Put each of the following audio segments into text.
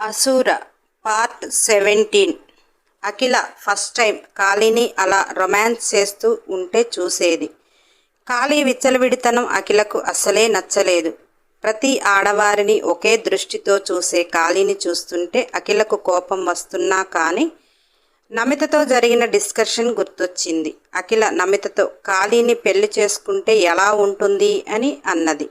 అసూర part seventeen. Akhila first time కాళీని అలా romance చేస్తూ ఉంటే చూసేది. కాళీ విచ్చలవిడితనం అఖిలకు అస్సలే నచ్చలేదు. ప్రతి ఆడవారిని ఒకే దృష్టితో చూసే కాళీని చూస్తుంటే అఖిలకు కోపం వస్తున్నా కానీ నమితతో జరిగిన డిస్కషన్ గుర్తొచ్చింది. అఖిల నమితతో కాళీని పెళ్ళి చేసుకుంటే ఎలా ఉంటుంది అని అన్నది.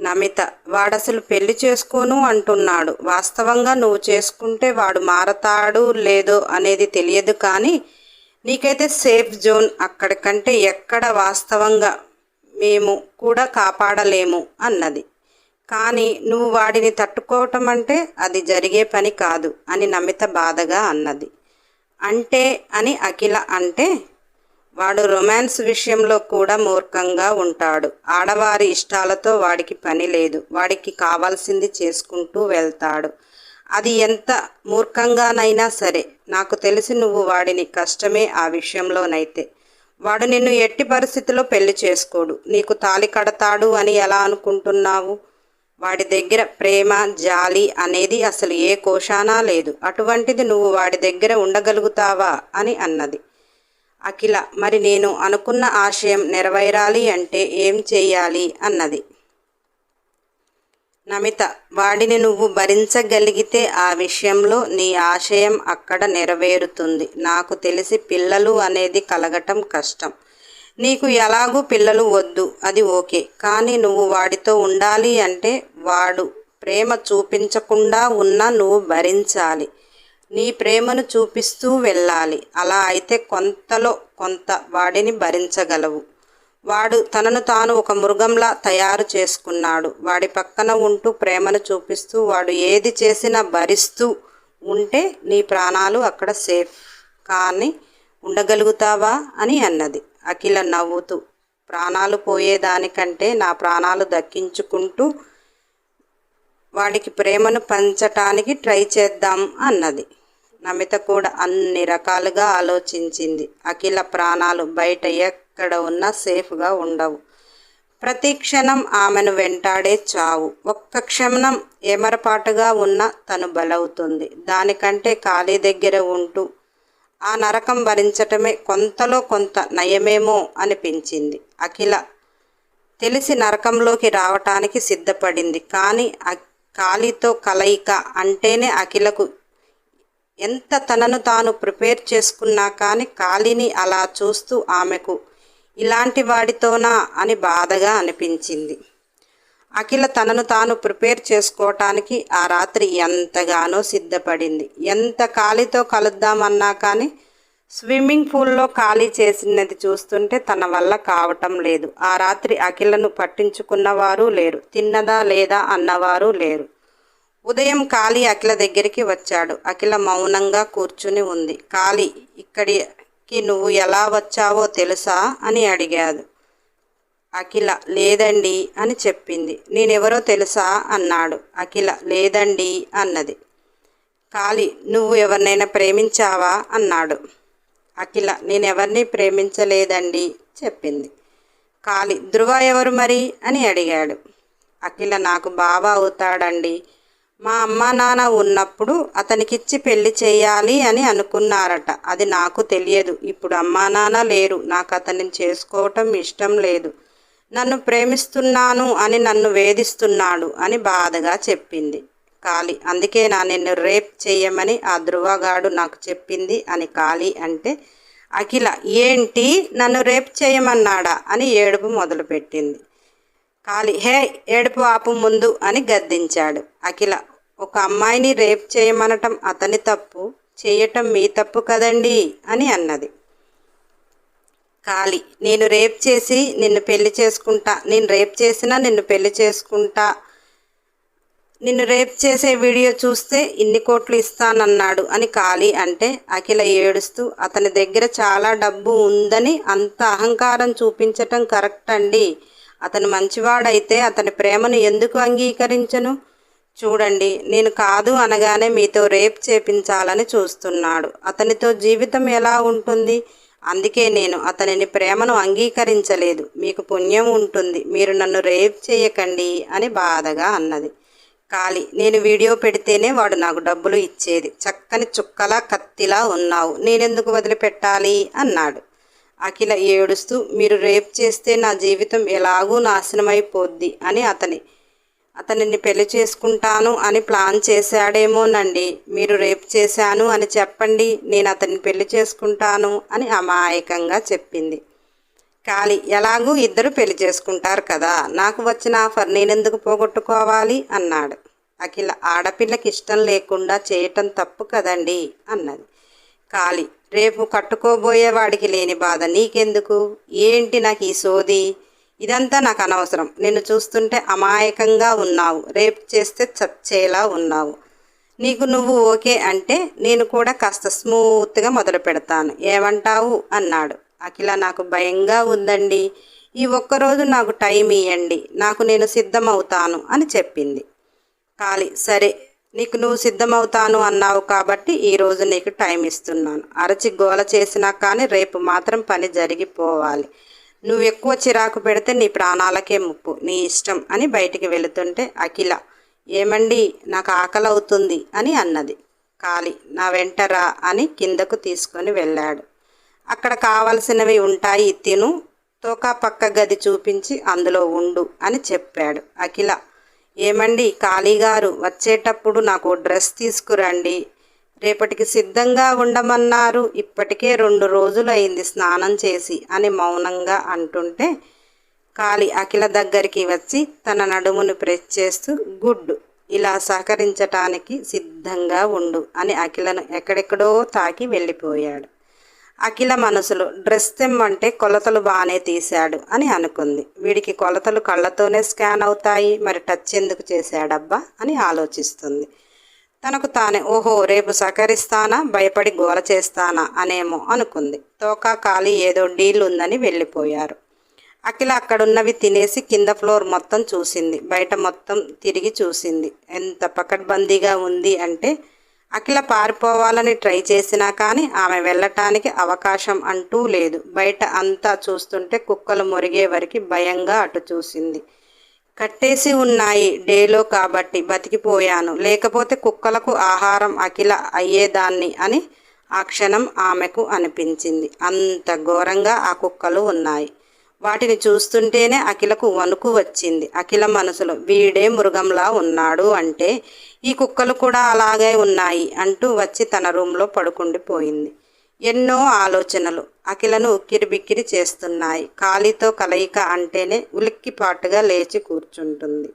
నమిత వాడసలు పెళ్ళి చేసుకోను అంటున్నాడు. వాస్తవంగా నువ్వు చేసుకుంటే వాడు మారతాడు లేదో అనేది తెలియదు కానీ నీకైతే సేఫ్ జోన్ అక్కడికంటే ఎక్కడ వాస్తవంగా మేము కూడా కాపాడలేము అన్నది. కానీ నువ్వు వాడిని తట్టుకోవటం అంటే అది జరిగే పని కాదు అని నమిత బాధగా అన్నది. అంటే అని అఖిల అంటే వాడు రొమాన్స్ విషయంలో కూడా మూర్ఖంగా ఉంటాడు. ఆడవారి ఇష్టాలతో వాడికి పని లేదు. వాడికి కావాల్సింది చేసుకుంటూ వెళ్తాడు. అది ఎంత మూర్ఖంగానైనా సరే నాకు తెలిసి నువ్వు వాడిని కష్టమే ఆ విషయంలోనైతే. వాడు నిన్ను ఎట్టి పరిస్థితిలో పెళ్ళి చేసుకోడు. నీకు తాలి కడతాడు అని ఎలా అనుకుంటున్నావు? వాడి దగ్గర ప్రేమ జాలి అనేది అసలు ఏ కోశానా లేదు. అటువంటిది నువ్వు వాడి దగ్గర ఉండగలుగుతావా? అని అన్నది. అఖిల మరి నేను అనుకున్న ఆశయం నెరవేరాలి అంటే ఏం చేయాలి? అన్నది. నమిత వాడిని నువ్వు భరించగలిగితే ఆ విషయంలో నీ ఆశయం అక్కడ నెరవేరుతుంది. నాకు తెలిసి పిల్లలు అనేది కలగటం కష్టం. నీకు ఎలాగూ పిల్లలు వద్దు అది ఓకే. కానీ నువ్వు వాడితో ఉండాలి అంటే వాడు ప్రేమ చూపించకుండా ఉన్నా నువ్వు భరించాలి. నీ ప్రేమను చూపిస్తూ వెళ్ళాలి. అలా అయితే కొంతలో కొంత వాడిని భరించగలవు. వాడు తనను తాను ఒక మృగంలా తయారు చేసుకున్నాడు. వాడి పక్కన ఉంటూ ప్రేమను చూపిస్తూ వాడు ఏది చేసినా భరిస్తూ ఉంటే నీ ప్రాణాలు అక్కడ సేఫ్ కానీ ఉండగలుగుతావా అని అన్నది. అఖిల నవ్వుతూ ప్రాణాలు పోయేదానికంటే నా ప్రాణాలు దక్కించుకుంటూ వాడికి ప్రేమను పంచటానికి ట్రై చేద్దాం అన్నది. నమిత కూడా అన్ని రకాలుగా ఆలోచించింది. అఖిల ప్రాణాలు బయట ఎక్కడ ఉన్నా సేఫ్గా ఉండవు. ప్రతి క్షణం ఆమెను వెంటాడే చావు. ఒక్క క్షణం ఏమరపాటుగా ఉన్న తను బలవుతుంది. దానికంటే ఖాళీ దగ్గర ఉంటూ ఆ నరకం భరించటమే కొంతలో కొంత నయమేమో అనిపించింది. అఖిల తెలిసి నరకంలోకి రావటానికి సిద్ధపడింది. కానీ కాళీతో కలయిక అంటేనే అఖిలకు ఎంత తనను తాను ప్రిపేర్ చేసుకున్నా కానీ కాళీని అలా చూస్తూ ఆమెకు ఇలాంటి వాడితోనా? అని బాధగా అనిపించింది. అఖిల తనను తాను ప్రిపేర్ చేసుకోవటానికి ఆ రాత్రి ఎంతగానో సిద్ధపడింది. ఎంత ఖాళీతో కలుద్దామన్నా కానీ స్విమ్మింగ్ పూల్లో ఖాళీ చేసినది చూస్తుంటే తన వల్ల కావటం లేదు. ఆ రాత్రి అఖిలను పట్టించుకున్నవారు లేరు. తిన్నదా లేదా అన్నవారు లేరు. ఉదయం కాళీ అఖిల దగ్గరికి వచ్చాడు. అఖిల మౌనంగా కూర్చుని ఉంది. కాళీ ఇక్కడికి నువ్వు ఎలా వచ్చావో తెలుసా? అని అడిగాడు. అఖిల లేదండి అని చెప్పింది. నేనెవరో తెలుసా? అన్నాడు. అఖిల లేదండి అన్నది. కాళీ నువ్వు ఎవరినైనా ప్రేమించావా? అన్నాడు. అఖిల నేనెవరిని ప్రేమించలేదండి చెప్పింది. కాళీ ధృవ ఎవరు మరి? అని అడిగాడు. అఖిల నాకు బావ అవుతాడండి. మా అమ్మ నాన్న ఉన్నప్పుడు అతనికిచ్చి పెళ్ళి చేయాలి అని అనుకున్నారట. అది నాకు తెలియదు. ఇప్పుడు అమ్మా నాన్న లేరు. నాకు అతన్ని చేసుకోవటం ఇష్టం లేదు. నన్ను ప్రేమిస్తున్నాను అని నన్ను వేధిస్తున్నాడు అని బాధగా చెప్పింది. కాళీ అందుకే నా నిన్ను రేప్ చేయమని ఆ ధృవగాడు నాకు చెప్పింది అని కాళీ అంటే అఖిల ఏంటి నన్ను రేప్ చేయమన్నాడా అని ఏడుపు మొదలుపెట్టింది. కాళీ హే ఏడుపు ఆపు ముందు అని గద్దించాడు. అఖిల ఒక అమ్మాయిని రేప్ చేయమనటం అతని తప్పు చేయటం మీ తప్పు కదండి అని అన్నది. కాలి నేను రేప్ చేసి నిన్ను పెళ్ళి చేసుకుంటా నేను రేప్ చేసినా నిన్ను పెళ్ళి చేసుకుంటా. నిన్ను రేప్ చేసే వీడియో చూస్తే ఇన్ని కోట్లు ఇస్తానన్నాడు అని కాళీ అంటే అఖిల ఏడుస్తూ అతని దగ్గర చాలా డబ్బు ఉందని అంత అహంకారం చూపించటం కరెక్ట్ అండి. అతను మంచివాడైతే అతని ప్రేమను ఎందుకు అంగీకరించను? చూడండి నేను కాదు అనగానే మీతో రేప్ చేపించాలని చూస్తున్నాడు. అతనితో జీవితం ఎలా ఉంటుంది? అందుకే నేను అతనిని ప్రేమను అంగీకరించలేదు. మీకు పుణ్యం ఉంటుంది. మీరు నన్ను రేప్ చేయకండి అని బాధగా అన్నది. కాలి నేను వీడియో పెడితేనే వాడు నాకు డబ్బులు ఇచ్చేది. చక్కని చుక్కలా కత్తిలా ఉన్నావు. నేనెందుకు వదిలిపెట్టాలి? అన్నాడు. అఖిల ఏడుస్తూ మీరు రేప్ చేస్తే నా జీవితం ఎలాగూ నాశనమైపోద్ది అని అతని అతనిని పెళ్ళి చేసుకుంటాను అని ప్లాన్ చేశాడేమోనండి. మీరు రేపు చేశాను అని చెప్పండి. నేను అతన్ని పెళ్ళి చేసుకుంటాను అని అమాయకంగా చెప్పింది. కాలి ఎలాగూ ఇద్దరు పెళ్ళి చేసుకుంటారు కదా. నాకు వచ్చిన ఆఫర్ నేనెందుకు పోగొట్టుకోవాలి? అన్నాడు. అఖిల ఆడపిల్లకి ఇష్టం లేకుండా చేయటం తప్పు కదండి? అన్నది. కాలి రేపు కట్టుకోబోయే వాడికి లేని బాధ నీకెందుకు? ఏంటి నాకు ఈ సోది? ఇదంతా నాకు అనవసరం. నిన్ను చూస్తుంటే అమాయకంగా ఉన్నావు. రేపు చేస్తే చచ్చేలా ఉన్నావు. నీకు నువ్వు ఓకే అంటే నేను కూడా కాస్త స్మూత్గా మొదలు పెడతాను. ఏమంటావు? అన్నాడు. అఖిల నాకు భయంగా ఉందండి. ఈ ఒక్కరోజు నాకు టైం ఇవ్వండి నాకు నేను సిద్ధమవుతాను అని చెప్పింది. కాలి సరే నీకు నువ్వు సిద్ధమవుతాను అన్నావు కాబట్టి ఈరోజు నీకు టైం ఇస్తున్నాను. అరచి గోల చేసినా కానీ రేపు మాత్రం పని జరిగిపోవాలి. నువ్వు ఎక్కువ చిరాకు పెడితే నీ ప్రాణాలకే ముప్పు నీ ఇష్టం అని బయటికి వెళుతుంటే అఖిల ఏమండి నాకు ఆకలి అవుతుంది అని అన్నది. కాలి నా వెంటరా అని కిందకు తీసుకొని వెళ్ళాడు. అక్కడ కావలసినవి ఉంటాయి తిను తోకా పక్క గది చూపించి అందులో ఉండు అని చెప్పాడు అఖిల. ఏమండి కాళీగారు వచ్చేటప్పుడు నాకు డ్రెస్ తీసుకురండి. రేపటికి సిద్ధంగా ఉండమన్నారు. ఇప్పటికే రెండు రోజులు అయింది స్నానం చేసి అని మౌనంగా అంటుంటే కాళి అఖిల దగ్గరికి వచ్చి తన నడుమును ప్రెస్ చేస్తూ గుడ్ ఇలా సహకరించటానికి సిద్ధంగా ఉండు అని అఖిలను ఎక్కడెక్కడో తాకి వెళ్ళిపోయాడు. అఖిల మనసులో డ్రెస్ తెమ్మంటే కొలతలు బాగానే తీశాడు అని అనుకుంది. వీడికి కొలతలు కళ్ళతోనే స్కాన్ అవుతాయి మరి టచ్ ఎందుకు చేశాడబ్బా అని ఆలోచిస్తుంది. తనకు తానే ఓహో రేపు సహకరిస్తానా? భయపడి గోల చేస్తానా? అనేమో అనుకుంది. తోకా ఖాళీ ఏదో డీల్ ఉందని వెళ్ళిపోయారు. అఖిల అక్కడున్నవి తినేసి కింద ఫ్లోర్ మొత్తం చూసింది. బయట మొత్తం తిరిగి చూసింది. ఎంత పకడ్బందీగా ఉంది అంటే అఖిల పారిపోవాలని ట్రై చేసినా కానీ ఆమె వెళ్ళటానికి అవకాశం అంటూ లేదు. బయట అంతా చూస్తుంటే కుక్కలు మురిగే వరకు భయంగా అటు చూసింది. కట్టేసి ఉన్నాయి డేలో కాబట్టి బతికిపోయాను. లేకపోతే కుక్కలకు ఆహారం అఖిల అయ్యేదాన్ని అని ఆ క్షణం ఆమెకు అనిపించింది. అంత ఘోరంగా ఆ కుక్కలు ఉన్నాయి. వాటిని చూస్తుంటేనే అఖిలకు వణుకు వచ్చింది. అఖిల మనసులో వీడే మృగంలా ఉన్నాడు అంటే ఈ కుక్కలు కూడా అలాగే ఉన్నాయి అంటూ వచ్చి తన రూమ్లో పడుకుండిపోయింది. ఎన్నో ఆలోచనలు అఖిలను ఉక్కిరిబిక్కిరి చేస్తున్నాయి. ఖాళీతో కలయిక అంటేనే ఉలిక్కిపాటుగా లేచి కూర్చుంటుంది.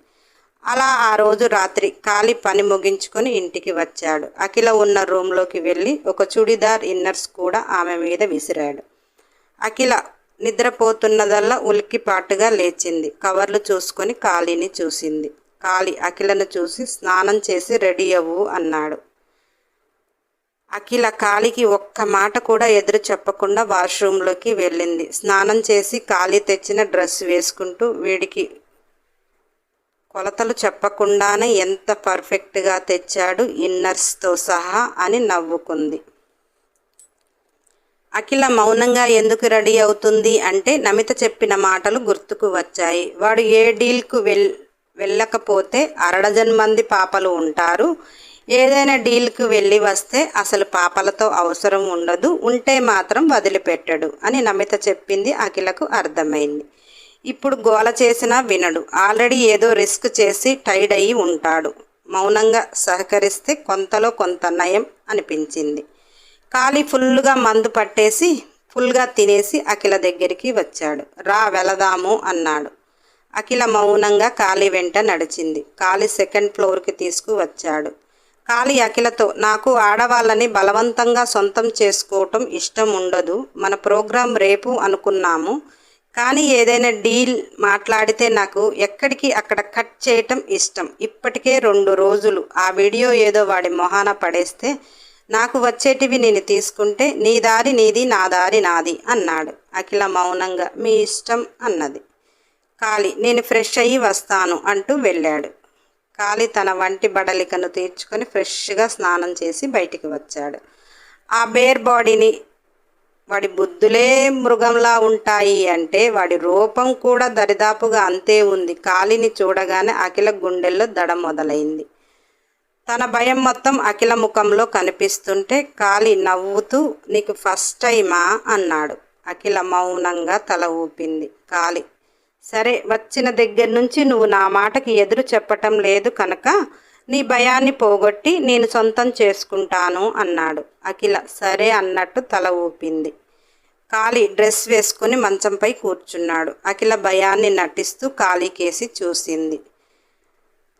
అలా ఆ రోజు రాత్రి కాలి పని ముగించుకొని ఇంటికి వచ్చాడు. అఖిల ఉన్న రూమ్లోకి వెళ్ళి ఒక చుడిదార్ ఇన్నర్స్ కూడా ఆమె మీద విసిరాడు. అఖిల నిద్రపోతున్నదల్లా ఉలిక్కిపాటుగా లేచింది. కవర్లు చూసుకొని కాళీని చూసింది. కాళీ అఖిలను చూసి స్నానం చేసి రెడీ అవ్వు అన్నాడు. అఖిల కాలికి ఒక్క మాట కూడా ఎదురు చెప్పకుండా వాష్రూమ్లోకి వెళ్ళింది. స్నానం చేసి ఖాళీ తెచ్చిన డ్రెస్ వేసుకుంటూ వీడికి కొలతలు చెప్పకుండానే ఎంత పర్ఫెక్ట్గా తెచ్చాడు ఇన్నర్స్తో సహా అని నవ్వుకుంది. అఖిల మౌనంగా ఎందుకు రెడీ అవుతుంది అంటే నమిత చెప్పిన మాటలు గుర్తుకు వచ్చాయి. వాడు ఏ డీల్కు వెల్ వెళ్ళకపోతే అరడజన్ మంది పాపలు ఉంటారు. ఏదైనా డీల్కి వెళ్ళి వస్తే అసలు పాపలతో అవసరం ఉండదు ఉంటే మాత్రం వదిలిపెట్టడు అని నమిత చెప్పింది అఖిలకు అర్థమైంది. ఇప్పుడు గోల చేసినా వినడు. ఆల్రెడీ ఏదో రిస్క్ చేసి టైడ్ అయి ఉంటాడు. మౌనంగా సహకరిస్తే కొంతలో కొంత నయం అనిపించింది. ఖాళీ ఫుల్గా మందు పట్టేసి ఫుల్గా తినేసి అఖిల దగ్గరికి వచ్చాడు. రా వెళదాము అన్నాడు. అఖిల మౌనంగా ఖాళీ వెంట నడిచింది. ఖాళీ సెకండ్ ఫ్లోర్కి తీసుకువచ్చాడు. కాలి అఖిలతో నాకు ఆడవాళ్ళని బలవంతంగా సొంతం చేసుకోవటం ఇష్టం ఉండదు మన ప్రోగ్రాం రేపు అనుకున్నాము. కానీ ఏదైనా డీల్ మాట్లాడితే నాకు ఎక్కడికి అక్కడ కట్ చేయటం ఇష్టం. ఇప్పటికే రెండు రోజులు. ఆ వీడియో ఏదో వాడి మొహాన పడేస్తే నాకు వచ్చేటివి నేను తీసుకుంటే నీ దారి నీది నా దారి నాది అన్నాడు. అఖిల మౌనంగా మీ ఇష్టం అన్నది. కాలి నేను ఫ్రెష్ అయ్యి వస్తాను అంటూ వెళ్ళాడు. కాళీ తన వంటి బడలికను తీర్చుకొని ఫ్రెష్గా స్నానం చేసి బయటికి వచ్చాడు. ఆ బేర్ బాడీని వాడి బుద్ధులే మృగంలా ఉంటాయి అంటే వాడి రూపం కూడా దరిదాపుగా అంతే ఉంది. కాలిని చూడగానే అఖిల గుండెల్లో దడ మొదలైంది. తన భయం మొత్తం అఖిల ముఖంలో కనిపిస్తుంటే కాలి నవ్వుతూ నీకు ఫస్ట్ టైమా? అన్నాడు. అఖిల మౌనంగా తల ఊపింది. కాలి సరే వచ్చిన దగ్గర నుంచి నువ్వు నా మాటకి ఎదురు చెప్పటం లేదు కనుక నీ భయాన్ని పోగొట్టి నేను సొంతం చేసుకుంటాను అన్నాడు. అఖిల సరే అన్నట్టు తల ఊపింది. కాళీ డ్రెస్ వేసుకుని మంచంపై కూర్చున్నాడు. అఖిల భయాన్ని నటిస్తూ కాళీ కేసి చూసింది.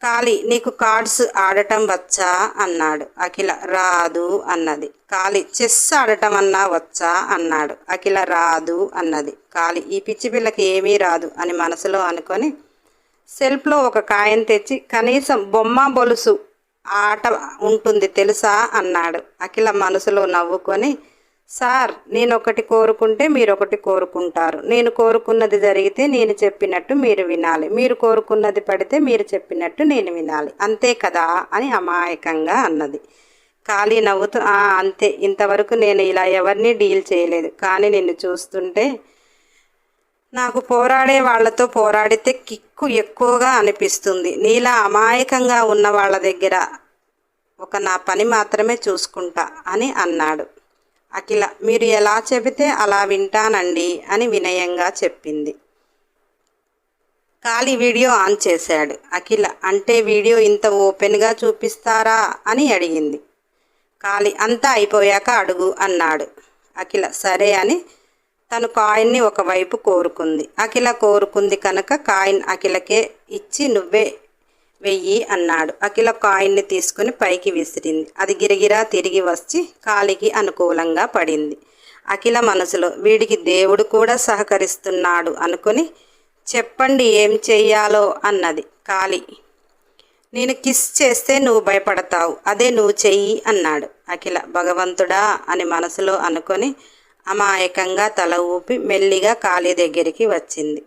కాళీ నీకు కార్డ్స్ ఆడటం వచ్చా? అన్నాడు. అఖిల రాదు అన్నది. కాళీ చెస్ ఆడటం అన్నా వచ్చా? అన్నాడు. అఖిల రాదు అన్నది. కాళీ ఈ పిచ్చి పిల్లకి ఏమీ రాదు అని మనసులో అనుకొని సెల్ఫ్లో ఒక కాయం తెచ్చి కనీసం బొమ్మ బొలుసు ఆట ఉంటుంది తెలుసా? అన్నాడు. అఖిల మనసులో నవ్వుకొని సార్ నేను ఒకటి కోరుకుంటే మీరు ఒకటి కోరుకుంటారు. నేను కోరుకున్నది జరిగితే నేను చెప్పినట్టు మీరు వినాలి. మీరు కోరుకున్నది పడితే మీరు చెప్పినట్టు నేను వినాలి. అంతే కదా అని అమాయకంగా అన్నది. ఖాళీ నవ్వుతూ "ఆ, అంతే. ఇంతవరకు నేను ఇలా ఎవరిని డీల్ చేయలేదు. కానీ నిన్ను చూస్తుంటే నాకు పోరాడే వాళ్ళతో పోరాడితే కిక్కు ఎక్కువగా అనిపిస్తుంది. నీలా అమాయకంగా ఉన్న వాళ్ళ దగ్గర ఒక నా పని మాత్రమే చూసుకుంటా అని అన్నాడు. అఖిల మీరు ఎలా చెబితే అలా వింటానండి అని వినయంగా చెప్పింది. కాలి వీడియో ఆన్ చేశాడు. అఖిల అంటే వీడియో ఇంత ఓపెన్గా చూపిస్తారా అని అడిగింది. కాలి అంతా అయిపోయాక అడుగు అన్నాడు. అఖిల సరే అని తను కాయిన్ని ఒకవైపు కోరుకుంది. అఖిల కోరుకుంది కనుక కాయిన్ అఖిలకే ఇచ్చి నువ్వే వెయ్యి అన్నాడు. అఖిల కాయిన్ని తీసుకుని పైకి విసిరింది. అది గిరిగిరా తిరిగి వచ్చి కాలికి అనుకూలంగా పడింది. అఖిల మనసులో వీడికి దేవుడు కూడా సహకరిస్తున్నాడు అనుకుని చెప్పండి ఏం చెయ్యాలో అన్నది. కాలి నేను కిస్ చేస్తే నువ్వు భయపడతావు. అదే నువ్వు చెయ్యి అన్నాడు. అఖిల భగవంతుడా అని మనసులో అనుకొని అమాయకంగా తల ఊపి మెల్లిగా కాళీ దగ్గరికి వచ్చింది.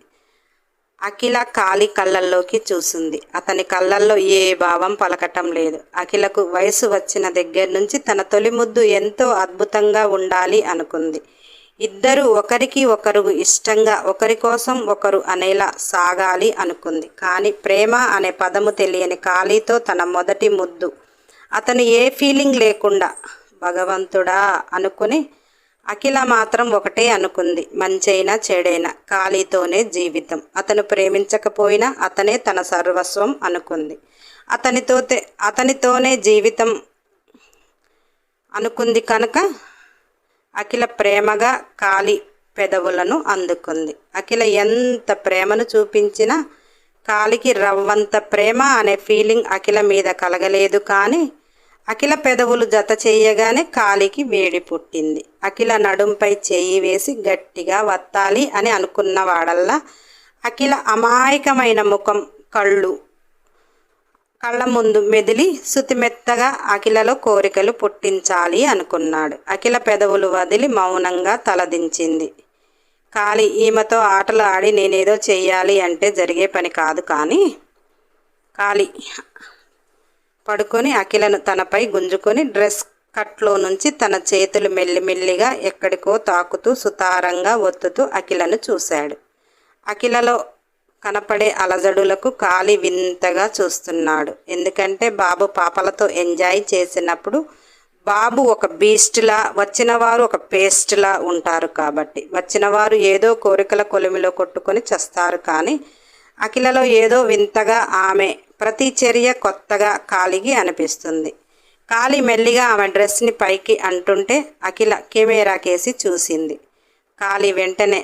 అఖిల కాలి కళ్ళల్లోకి చూసింది. అతని కళ్ళల్లో ఏ భావం పలకటం లేదు. అఖిలకు వయసు వచ్చిన దగ్గర నుంచి తన తొలి ముద్దు ఎంతో అద్భుతంగా ఉండాలి అనుకుంది. ఇద్దరు ఒకరికి ఒకరు ఇష్టంగా ఒకరి కోసం ఒకరు అనేలా సాగాలి అనుకుంది. కానీ ప్రేమ అనే పదము తెలియని కాళీతో తన మొదటి ముద్దు. అతను ఏ ఫీలింగ్ లేకుండా భగవంతుడా అనుకుని అఖిల మాత్రం ఒకటే అనుకుంది మంచైనా చెడైనా కాళీతోనే జీవితం. అతను ప్రేమించకపోయినా అతనే తన సర్వస్వం అనుకుంది. అతనితో అతనితోనే జీవితం అనుకుంది కనుక అఖిల ప్రేమగా కాలి పెదవులను అందుకుంది. అఖిల ఎంత ప్రేమను చూపించినా కాలికి రవ్వంత ప్రేమ అనే ఫీలింగ్ అఖిల మీద కలగలేదు కానీ అఖిల పెదవులు జత చేయగానే కాలికి వేడి పుట్టింది. అఖిల నడుంపై చేయి వేసి గట్టిగా వత్తాలి అని అనుకున్నవాడల్లా అఖిల అమాయకమైన ముఖం కళ్ళు కళ్ళ ముందు మెదిలి శుతిమెత్తగా అఖిలలో కోరికలు పుట్టించాలి అనుకున్నాడు. అఖిల పెదవులు వదిలి మౌనంగా తలదించింది. కాలి ఈమెతో ఆటలు ఆడి నేనేదో చెయ్యాలి అంటే జరిగే పని కాదు కానీ కాలి పడుకొని అఖిలను తనపై గుంజుకొని డ్రెస్ కట్లో నుంచి తన చేతులు మెల్లిమెల్లిగా ఎక్కడికో తాకుతూ సుతారంగా ఒత్తుతూ అఖిలను చూశాడు. అఖిలలో కనపడే అలజడులకు కాలి వింతగా చూస్తున్నాడు. ఎందుకంటే బాబు పాపలతో ఎంజాయ్ చేసినప్పుడు బాబు ఒక బీస్ట్లా వచ్చిన వారు ఒక పేస్ట్లా ఉంటారు కాబట్టి. వచ్చిన వారు ఏదో కోరికల కొలిమిలో కొట్టుకొని చస్తారు కానీ అఖిలలో ఏదో వింతగా ఆమె ప్రతి చర్య కొత్తగా కాలికి అనిపిస్తుంది. కాలి మెల్లిగా ఆమె డ్రెస్ని పైకి అంటుంటే అఖిల కెమెరా కేసి చూసింది. కాలి వెంటనే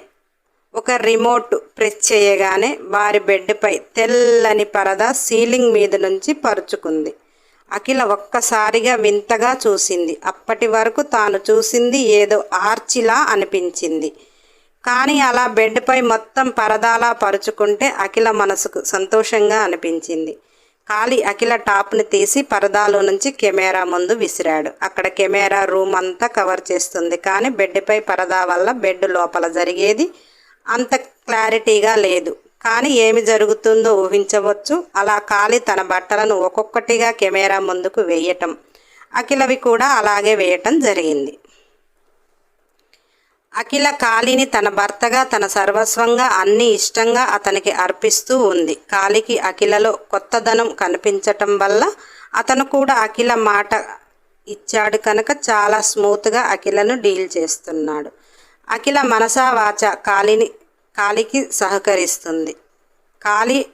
ఒక రిమోట్ ప్రెస్ చేయగానే వారి బెడ్పై తెల్లని పరద సీలింగ్ మీద నుంచి పరుచుకుంది. అఖిల ఒక్కసారిగా వింతగా చూసింది. అప్పటి వరకు తాను చూసింది ఏదో ఆర్చిలా అనిపించింది. కానీ అలా బెడ్పై మొత్తం పరదాలా పరుచుకుంటే అఖిల మనసుకు సంతోషంగా అనిపించింది. కాలి అఖిల టాప్ని తీసి పరదాలో నుంచి కెమెరా ముందు విసిరాడు. అక్కడ కెమెరా రూమ్ అంతా కవర్ చేస్తుంది. కానీ బెడ్పై పరదా వల్ల బెడ్ లోపల జరిగేది అంత క్లారిటీగా లేదు. కానీ ఏమి జరుగుతుందో ఊహించవచ్చు. అలా కాలి తన బట్టలను ఒక్కొక్కటిగా కెమెరా ముందుకు వేయటం అఖిలవి కూడా అలాగే వేయటం జరిగింది. అఖిల కాళీని తన భర్తగా తన సర్వస్వంగా అన్ని ఇష్టంగా అతనికి అర్పిస్తూ ఉంది. కాళీకి అఖిలలో కొత్తదనం కనిపించటం వల్ల అతను కూడా అఖిల మాట ఇచ్చాడు కనుక చాలా స్మూత్గా అఖిలను డీల్ చేస్తున్నాడు. అఖిల మనసా వాచ కాలిని సహకరిస్తుంది. కాళీ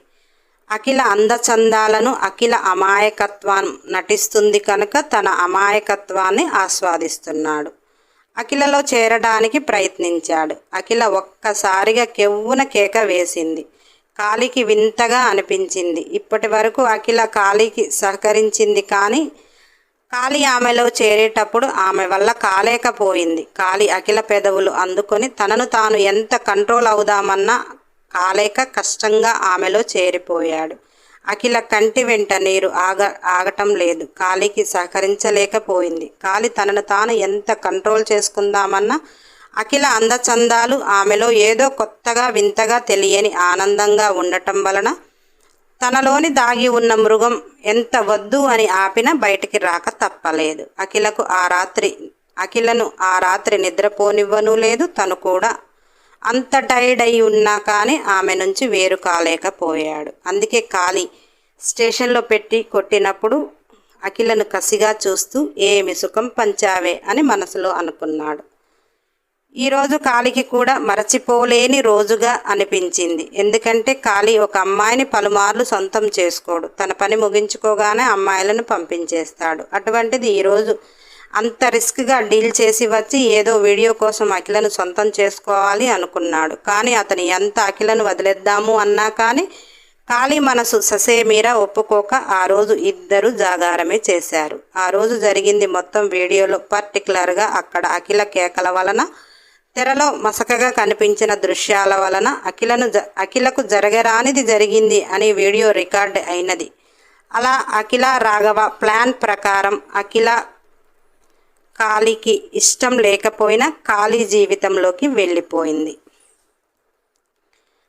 అఖిల అందచందాలను అఖిల అమాయకత్వం నటిస్తుంది కనుక తన అమాయకత్వాన్ని ఆస్వాదిస్తున్నాడు. అఖిలలో చేరడానికి ప్రయత్నించాడు. అఖిల ఒక్కసారిగా కెవ్వున కేక వేసింది. కాలికి వింతగా అనిపించింది. ఇప్పటి వరకు అఖిల కాలికి సహకరించింది కానీ కాళి ఆమెలో చేరేటప్పుడు ఆమె వల్ల కాలేకపోయింది. కాలి అఖిల పెదవులు అందుకొని తనను తాను ఎంత కంట్రోల్ అవుదామన్నా కాలేక కష్టంగా ఆమెలో చేరిపోయాడు. అఖిల కంటి వెంట నీరు ఆగ ఆగటం లేదు. కాలికి సహకరించలేకపోయింది. కాలి తనను తాను ఎంత కంట్రోల్ చేసుకుందామన్నా అఖిల అందచందాలు ఆమెలో ఏదో కొత్తగా వింతగా తెలియని ఆనందంగా ఉండటం వలన తనలోని దాగి ఉన్న మృగం ఎంత వద్దు అని ఆపిన బయటికి రాక తప్పలేదు. అఖిలకు ఆ రాత్రి అఖిలను ఆ రాత్రి నిద్రపోనివ్వను లేదు. తను కూడా అంత టైర్డ్ అయి ఉన్నా కానీ ఆమె నుంచి వేరు కాలేకపోయాడు. అందుకే కాలి స్టేషన్లో పెట్టి కొట్టినప్పుడు అఖిలను కసిగా చూస్తూ ఏమి సుఖం పంచావే? అని మనసులో అనుకున్నాడు. ఈరోజు కాలికి కూడా మరచిపోలేని రోజుగా అనిపించింది. ఎందుకంటే కాళీ ఒక అమ్మాయిని పలుమార్లు సొంతం చేసుకోడు. తన పని ముగించుకోగానే అమ్మాయిలను పంపించేస్తాడు. అటువంటిది ఈరోజు అంత రిస్క్గా డీల్ చేసి వచ్చి ఏదో వీడియో కోసం అఖిలను సొంతం చేసుకోవాలి అనుకున్నాడు. కానీ అతను ఎంత అఖిలను వదిలేద్దాము అన్నా కానీ ఖాళీ మనసు ససేమీరా ఒప్పుకోక ఆ రోజు ఇద్దరు జాగారమే చేశారు. ఆ రోజు జరిగింది మొత్తం వీడియోలో పర్టికులర్గా అక్కడ అఖిల కేకల వలన తెరలో మసకగా కనిపించిన దృశ్యాల వలన అఖిలను జ అఖిలకు జరగరానిది జరిగింది అని వీడియో రికార్డ్ అయినది. అలా అఖిల రాఘవ ప్లాన్ ప్రకారం అఖిల కాళీకి ఇష్టం లేకపోయినా కాళీ జీవితంలోకి వెళ్ళిపోయింది.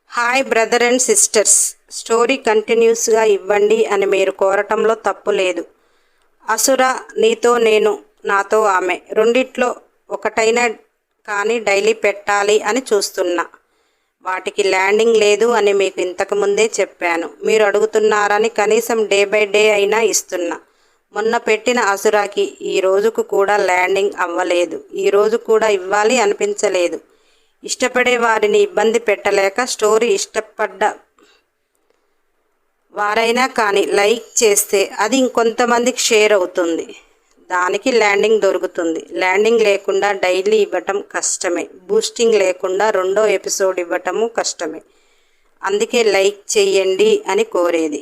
Hi brother and sisters story కంటిన్యూస్గా ఇవ్వండి అని మీరు కోరటంలో తప్పు లేదు. అసుర నీతో నేను నాతో ఆమె. రెండిట్లో ఒకటైనా కానీ డైలీ పెట్టాలి అని చూస్తున్నా. వాటికి ల్యాండింగ్ లేదు అని మీకు ఇంతకుముందే చెప్పాను. మీరు అడుగుతున్నారని కనీసం డే బై డే అయినా ఇస్తున్నా. మొన్న పెట్టిన అసురాకి ఈ రోజుకు కూడా ల్యాండింగ్ అవ్వలేదు. ఈ రోజు కూడా ఇవ్వాలి అనిపించలేదు. ఇష్టపడే వారిని ఇబ్బంది పెట్టలేక స్టోరీ ఇష్టపడ్డ వారైనా కానీ లైక్ చేస్తే అది ఇంకొంతమందికి షేర్ అవుతుంది. దానికి ల్యాండింగ్ దొరుకుతుంది. ల్యాండింగ్ లేకుండా డైలీ ఇవ్వటం కష్టమే. బూస్టింగ్ లేకుండా రెండో ఎపిసోడ్ ఇవ్వటము కష్టమే. అందుకే లైక్ చేయండి అని కోరేది.